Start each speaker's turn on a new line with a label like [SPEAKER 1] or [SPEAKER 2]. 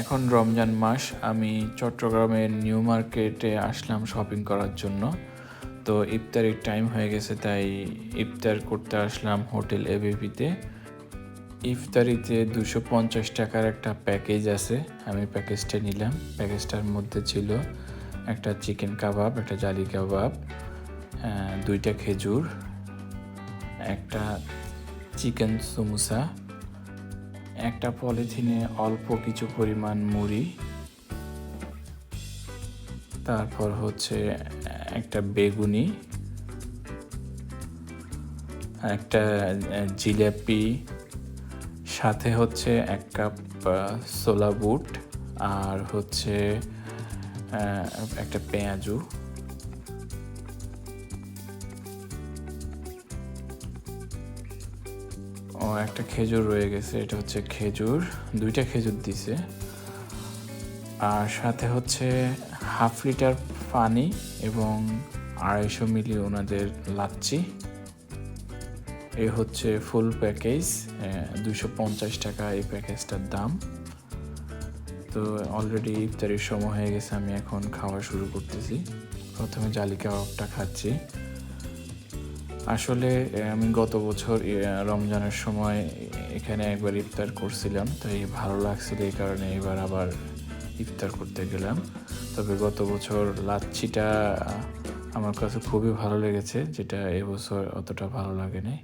[SPEAKER 1] এখন রমজান মাস, আমি চট্টগ্রামের নিউ মার্কেটে আসলাম শপিং করার জন্য। তো ইফতারির টাইম হয়ে গেছে, তাই ইফতার করতে আসলাম হোটেল এবিপিতে ইফতারিতে দুশো পঞ্চাশ টাকার একটা প্যাকেজ আছে, আমি প্যাকেজটা নিলাম। প্যাকেজটার মধ্যে ছিল একটা চিকেন কাবাব, একটা জালি কাবাব দুইটা খেজুর, একটা চিকেন সমুসা একটা পলিথিনে অল্প কিছু পরিমাণ মুড়ি, তারপর হচ্ছে একটা বেগুনি, একটা জিলাপি, সাথে হচ্ছে এক কাপ সোলা বুট, আর হচ্ছে একটা পেঁয়াজু। ও একটা খেজুর রয়ে গেছে, এটা হচ্ছে খেজুর, দুইটা খেজুর দিছে। আর সাথে হচ্ছে হাফ লিটার পানি এবং আড়াইশো মিলি ওনাদের লাচ্ছি। এ হচ্ছে ফুল প্যাকেজ দুশো পঞ্চাশ টাকা এই প্যাকেজটার দাম। তো অলরেডি ইফতারির সময় হয়ে গেছে, আমি এখন খাওয়া শুরু করতেছি। প্রথমে জালি কাবাবটা খাচ্ছি। আসলে আমি গত বছর রমজানের সময় এখানে একবার ইফতার করছিলাম, তাই ভালো লাগছিল এই কারণে এবার আবার ইফতার করতে গেলাম। তবে গত বছর লাচ্ছিটা আমার কাছে খুবই ভালো লেগেছে, যেটা এবছর অতটা ভালো লাগে নাই